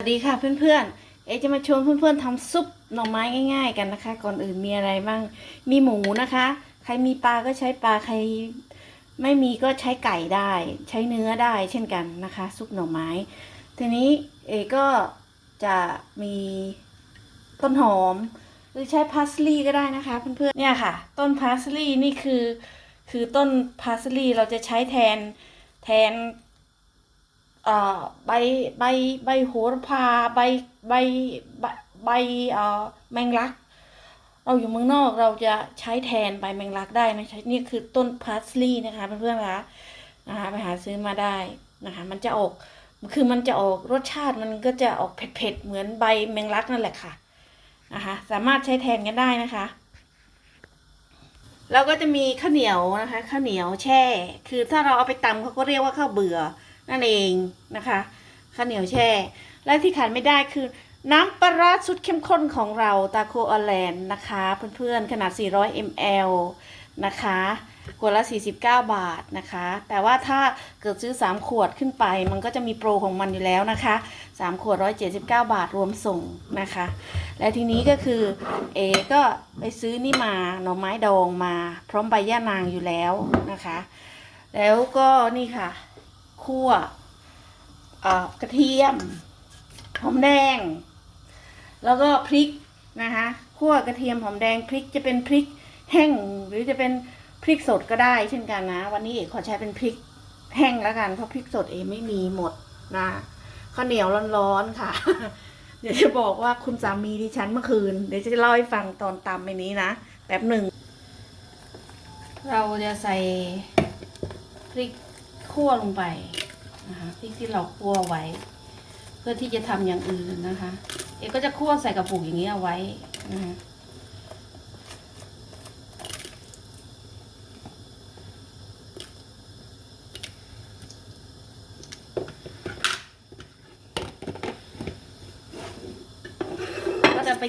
สวัสดีค่ะเพื่อนๆ เอจะมาชวนเพื่อนๆทำซุปหน่อไม้ง่าย ๆ กันนะคะ ก่อนอื่นมีอะไรบ้าง มีหมูนะคะ ใครมีปลาก็ใช้ปลา ใครไม่มีก็ใช้ไก่ได้ ใช้เนื้อได้เช่นกันนะคะ ซุปหน่อไม้ ทีนี้เอก็จะมีต้นหอม หรือใช้พาสลีย์ก็ได้นะคะเพื่อนๆ เนี่ยค่ะ ต้นพาสลีย์นี่คือคือต้นพาสลีย์เราจะใช้แทนแทน ใบใบใบโหระพาใบใบใบเอ่อแมงลัก เราอยู่เมืองนอกเราจะใช้แทนใบแมงลักได้นะใช้นี่คือต้นพาสลีย์นะคะเพื่อนๆคะนะคะไปหาซื้อมาได้นะคะมันจะออกคือมันจะออกรสชาติมันก็จะออกเผ็ดๆเหมือนใบแมงลักนั่นแหละค่ะนะคะสามารถใช้แทนกันได้นะคะแล้วก็จะมีข้าวเหนียวนะคะข้าวเหนียวแช่ คือถ้าเราเอาไปตำเขาก็เรียกว่าข้าวเบื่อ นั่นเองนะคะข้าวเหนียวแช่ และที่ขาดไม่ได้คือน้ำปลาร้าสุดเข้มข้นของเราตาโคออแลนด์นะคะเพื่อนๆขนาด 400 ml นะคะขวดละ 49 บาทนะคะ แต่ว่าถ้าเกิดซื้อ 3 ขวดขึ้นไป มันก็จะมีโปรของมันอยู่แล้วนะคะ 3 ขวด 179 บาทรวมส่งนะคะ และทีนี้ก็คือเอก็ไปซื้อนี่มาหน่อไม้ดองมา พร้อมใบย่านางอยู่แล้วนะคะ แล้วก็นี่ค่ะ คั่วกระเทียมหอมแดง แล้วก็พริกนะคะคั่วกระเทียมหอมแดงพริกจะเป็นพริกแห้งหรือจะเป็นพริกสดก็ได้เช่นกันนะ วันนี้เอกขอใช้เป็นพริกแห้งแล้วกันเพราะพริกสดเอกไม่มีหมดนะข้าวเหนียวร้อนๆค่ะ เดี๋ยวจะบอกว่าคุณสามีดิฉันเมื่อคืน เดี๋ยวจะเล่าให้ฟังตอนตำไปนี้นะแป๊บหนึ่ง เราจะใส่พริก คั่วลงไปนะคะพริกที่เราคั่วไว้ เพื่อที่จะทำอย่างอื่นนะคะ เอกก็จะคั่วใส่กระปุกอย่างนี้เอาไว้นะคะก็จะไป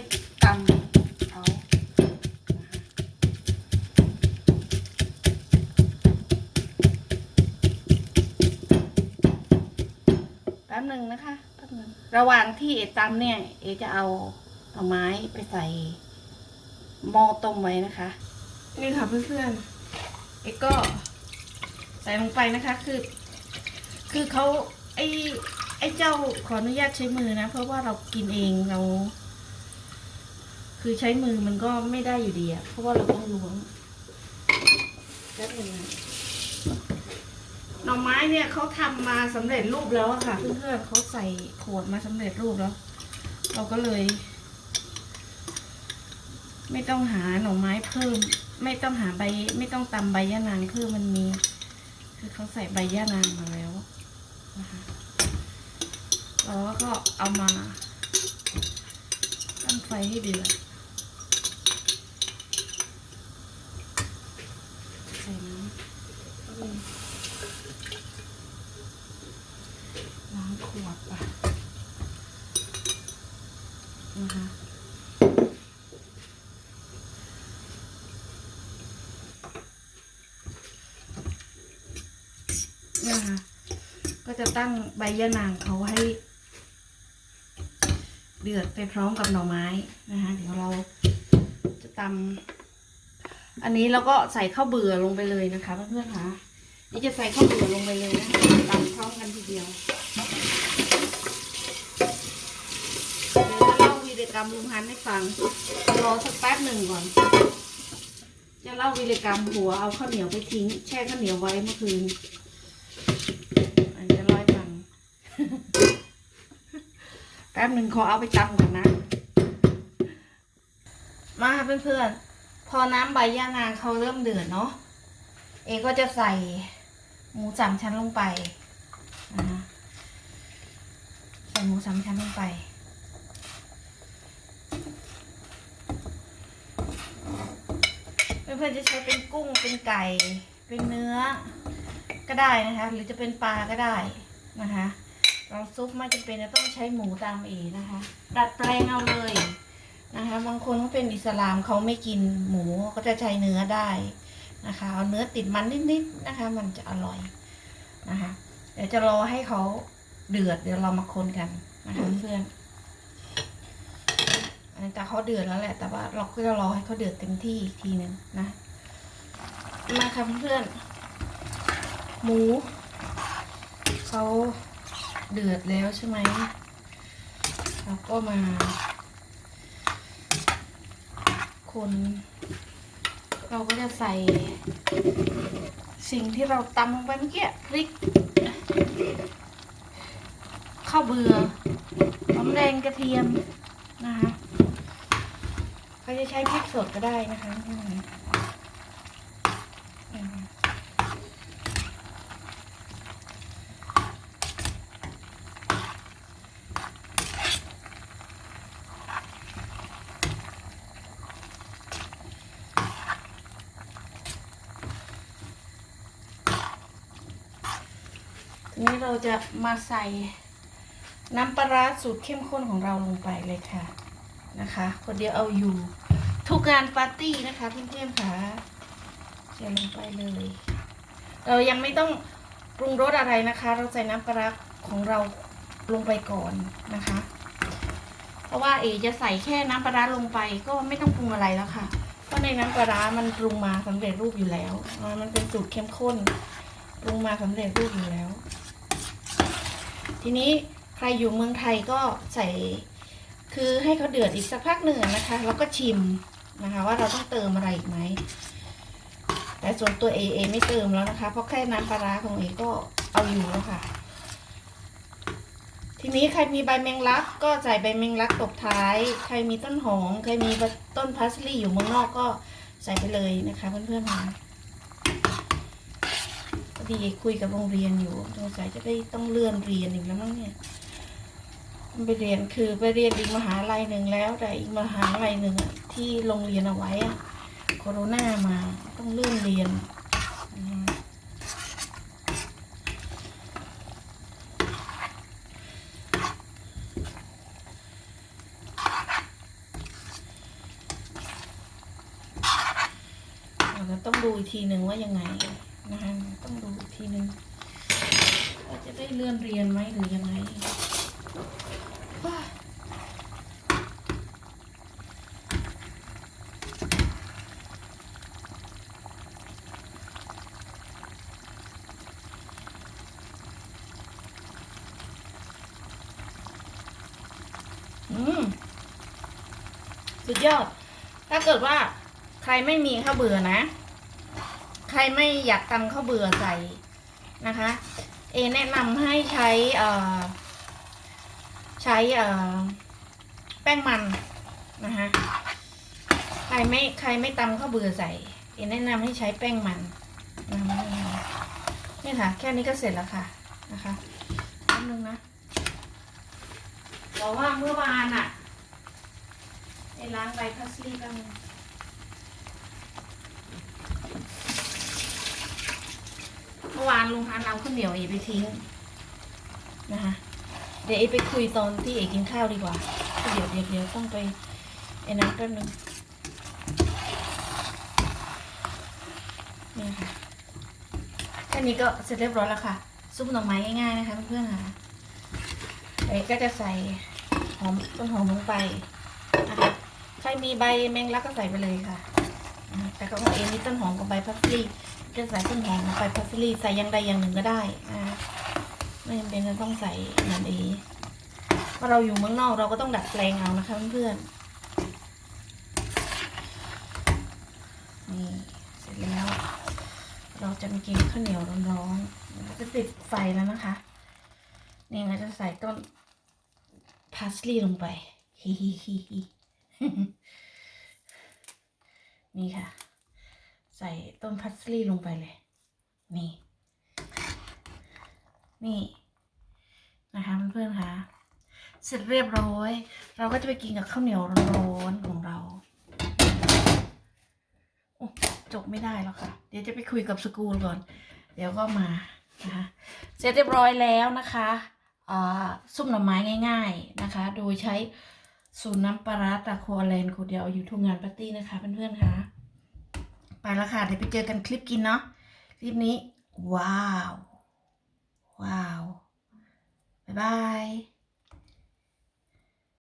ระหว่างที่เอตำเนี่ย เอจะเอาเอาไม้ไปใส่หม้อต้มไว้นะคะ นี่ค่ะเพื่อนๆ เอก็ใส่ลงไปนะคะคือ คือเขาไอ้ไอ้เจ้าขออนุญาตใช้มือนะ เพราะว่าเรากินเองเรา คือใช้มือมันก็ไม่ได้อยู่ดีอะเพราะว่าเราต้องล้วงแป๊บหนึงนะ น่อไม้เนี่ยเขาทำมาสำเร็จรูปแล้วอะค่ะ เพื่อนๆเขาใส่ขวดมาสำเร็จรูปแล้ว เราก็เลย ไม่ต้องหาหน่อไม้เพิ่ม ไม่ต้องหาใบ ไม่ต้องตำใบย่านางเพิ่มมันมี คือเขาใส่ใบย่านางมาแล้วนะคะเราก็เอามาตั้งไฟให้เดือดใส่น้ำก็มี ล้างขวดป่ะนะคะนะคะก็จะตั้งใบยะนางเขาให้ เดือดไปพร้อมกับหน่อไม้นะคะเดี๋ยวเราจะตำอันนี้เราก็ใส่ข้าวเบื่อลงไปเลยนะคะเพื่อนๆค่ะนี่จะใส่ข้าวเบื่อลงไปเลยนะตำพร้อมกันทีเดียว เดี๋ยวจะเล่าวีร กรรมลุงฮันให้ฟังรอสักแป๊บหนึ่งก่อน จะเล่าวีรกรรมหัวเอาข้าวเหนียวไปทิ้ง แช่ข้าวเหนียวไว้เมื่อคืนอันจะเล่าให้ฟัง แป๊บหนึ่งขอเอาไปตำก่อนนะ มาเพื่อนๆ พอน้ำใบย่านางเขาเริ่มเดือดเนาะ เอก็จะใส่หมูสามชั้นลงไปนะคะใส่หมูสามชั้นลงไป เพื่อนๆจะใช้เป็นกุ้งเป็นไก่ เป็นเนื้อก็ได้นะคะ หรือจะเป็นปลาก็ได้นะคะเราซุปไม่จำเป็นจะต้องใช้หมูตามเอนะคะดัดแปลงเอาเลยนะคะบางคนเขาเป็นอิสลามเขาไม่กินหมูก็จะใช้เนื้อได้นะคะเอาเนื้อติดมันนิดๆนะคะ มันจะอร่อยนะคะ เดี๋ยวจะรอให้เขาเดือดเดี๋ยวเรามาคนกันนะคะเพื่อน แต่เขาเดือดแล้วแหละ แต่ว่าเราก็จะรอให้เขาเดือดเต็มที่อีกทีหนึ่งนะ มาค่ะเพื่อนหมูเขาเดือดแล้วใช่ไหมเราก็มา คน เราก็จะใส่ สิ่งที่เราตำลงไปเมื่อกี้พริกข้าวเบื่อหอมแดงกระเทียมนะคะ ใครจะใช้พริกสดก็ได้นะคะนี้เราจะมาใส่น้ำปลาร้าสูตรเข้มข้นของเราลงไปเลยค่ะ นะคะ คนเดียวเอาอยู่ ทุกงานปาร์ตี้นะคะเพื่อนๆค่ะใส่ลงไปเลย เรายังไม่ต้องปรุงรสอะไรนะคะ เราใส่น้ำปลาของเราลงไปก่อนนะคะ เพราะว่าเอจะใส่แค่น้ำปลาร้าลงไปก็ไม่ต้องปรุงอะไรแล้วค่ะ เพราะในน้ำปลาร้ามันปรุงมาสำเร็จรูปอยู่แล้ว มันเป็นสูตรเข้มข้นปรุงมาสำเร็จรูปอยู่แล้ว ทีนี้ใครอยู่เมืองไทยก็ใส่ คือให้เขาเดือดอีกสักพักหนึ่งนะคะ แล้วก็ชิมนะคะ ว่าเราต้องเติมอะไรอีกไหม แต่ส่วนตัวเอเอไม่เติมแล้วนะคะ เพราะแค่น้ำปลาร้าของเอก็เอาอยู่แล้วค่ะ ทีนี้ใครมีใบแมงลักก็ใส่ใบแมงลักตบท้าย ใครมีต้นหอม ใครมีต้นพาสลีย์อยู่เมืองนอกก็ใส่ไปเลยนะคะเพื่อนๆค่ะพอดีคุยกับโรงเรียนอยู่สงสัยจะได้ต้องเลื่อนเรียนอีกแล้วมั้งเนี่ย ไปเรียนคือไปเรียนอีกมหาลัยหนึ่งแล้ว แต่อีกมหาลัยหนึ่งอะที่โรงเรียนเอาไว้อะโคโรนามาต้องเลื่อนเรียนอืมเราจะต้องดูอีกทีหนึ่งว่ายังไงนะคะต้องดูอีกทีหนึ่งว่าจะได้เลื่อนเรียนไหมหรือยังไง อืมสุด ยอด ถ้าเกิดว่าใครไม่มีข้าวเบื่อนะ ใครไม่อยากตำข้าวเบื่อใส่นะคะ เอแนะนำให้ใช้ใช้แป้งมันนะคะใครไม่ใครไม่ตำข้าวเบื่อใส่ เอแนะนำให้ใช้แป้งมันนะคะนี่ค่ะ แค่นี้ก็เสร็จแล้วค่ะนะคะแป๊บนึงนะบอกว่าเมื่อวานอะ ไอ้ล้างใบพัสลีบ้างเมื่อวานลุงพันเอาข้าวเหนียวเอไปทิ้งนะคะ เดี๋ยวเอไปคุยตอนที่เอกินข้าวดีกว่า เดี๋ยวเดี๋ยวเดี๋ยวต้องไปไอ้น้ำแป๊บนึงนี่ค่ะแค่นี้ก็เสร็จเรียบร้อยแล้วค่ะ ซุปหน่อไม้ง่ายๆนะคะเพื่อนๆค่ะเอกก็จะใส่หอมต้นหอมลงไป ใครมีใบแมงลักก็ใส่ไปเลยค่ะอ่าแต่ของเองนี่ต้นหอมกับใบพัสลีจะใส่ต้นหอมกับใบพัสลีใส่อยังใดอย่างหนึ่งก็ได้อ่าไม่จำเป็นจะต้องใส่เหมือนเอเพราะเราอยู่เมืองนอกเราก็ต้องดัดแปลงเอานะคะเพื่อนๆนี่เสร็จแล้ว เราจะมากินข้าวเหนียวร้อนๆจะติดไฟแล้วนะคะ นี่เราจะใส่ต้นพาสลีย์ลงไปฮิฮิฮิฮิ นี่ค่ะ ใส่ต้นพาสลีลงไปเลย นี่ นี่นะคะเพื่อนๆค่ะเสร็จเรียบร้อย เราก็จะไปกินกับข้าวเหนียวร้อนๆของเราโอ้จบไม่ได้แล้วค่ะ เดี๋ยวจะไปคุยกับสกูลก่อน เดี๋ยวก็มานะคะเสร็จเรียบร้อยแล้วนะคะอ่าซุปหน่อไม้ง่าย ๆนะคะ โดยใช้ สูตรน้ำปลาร้าตาโคแลนด์คนเดียวอยู่ทุกงานปาร์ตี้นะคะเพื่อนๆค่ะ ไปแล้วค่ะ เดี๋ยวไปเจอกันคลิปกินเนาะ คลิปนี้ ว้าว ว้าว บ๊ายบาย